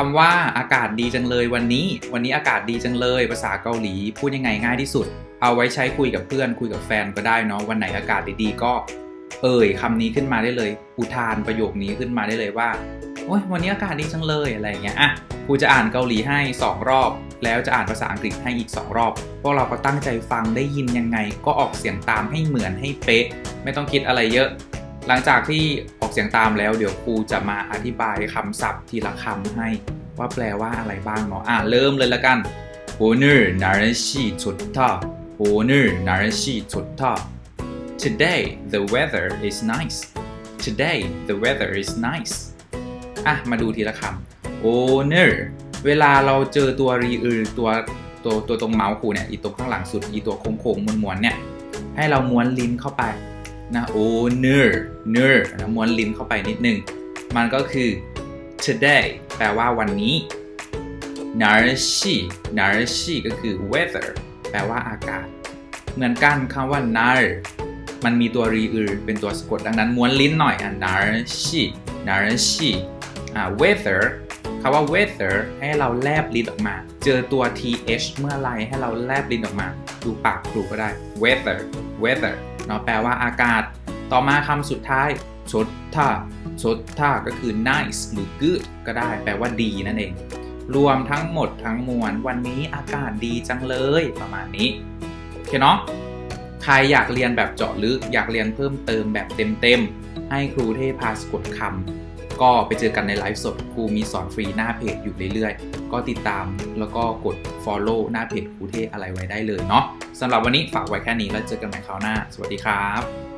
คำว่าอากาศดีจังเลยวันนี้ วันนี้อากาศดีจังเลย ภาษาเกาหลี พูดยังไงง่ายที่สุด เอาไว้ใช้คุยกับเพื่อนคุยกับแฟนก็ได้เนาะวันไหนอากาศดีๆก็ เอ่ยคำนี้ขึ้นมาได้เลย อุทานประโยคนี้ขึ้นมาได้เลยว่าโอ้ยวันนี้อากาศดีจังเลยอะไรอย่างเงี้ยอะครูจะอ่านเกาหลีให้ 2 รอบ แล้วจะอ่านภาษาอังกฤษให้อีก 2 รอบ พวกเราก็ตั้งใจฟังได้ยินยังไง ก็ออกเสียงตามให้เหมือนให้เป๊ะ ไม่ต้องคิดอะไรเยอะ หลังจากที่ อกเสียงตามแล้วเดี๋ยวครูจะมาอธิบายคำศัพท์ทีละคำให้ว่าแปลว่าอะไรบ้างเนาะอะเริ่มเลยละกันโหนือนารัชีชุดท่อโหนือนารัชีชุดท่อ Today the weather is nice Today the weather is nice อะมาดูทีละคำโอเนอร์เวลาเราเจอตัวรีอือตัวตัวตัวตรงเมาส์ครูเนี่ยอีตรงข้างหลังสุดอีตัวโค้งๆมวนๆเนี่ยให้เราม้วนลิ้นเข้าไป นะโอ้เนอร์เนอร์นะม้วนลิ้นเข้าไปนิดนึง มันก็คือ today แปลว่าวันนี้นาร์ชีนาร์ชีก็คือ weather แปลว่าอากาศ เหมือนกันคำว่านาร์มันมีตัวรีอือเป็นตัวสะกดดังนั้นม้วนลิ้นหน่อยอะนาร์ชีนาร์ชีอ่า weather คำว่า weather ให้เราแลบลิ้นออกมา เจอตัว th เมื่อไรให้เราแลบลิ้นออกมา ดูปากครูก็ได้ weather weather เนาะแปลว่าอากาศ ต่อมาคำสุดท้ายชดท่าชดท่าก็คือ nice หรือ good ก็ได้ แปลว่าดีนั่นเอง รวมทั้งหมดทั้งมวลวันนี้อากาศดีจังเลยประมาณนี้โอเคเนาะใครอยากเรียนแบบเจาะลึก อยากเรียนเพิ่มเติมแบบเต็มๆให้ครูเทพพาสกดคำ ก็ไปเจอกันในไลฟ์สดครูมีสอนฟรีหน้าเพจอยู่เรื่อยๆ ก็ติดตามแล้วก็กด Follow หน้าเพจครูเทพอะไรไว้ได้เลยเนาะสำหรับวันนี้ฝากไว้แค่นี้แล้วเจอกันใหม่คราวหน้า สวัสดีครับ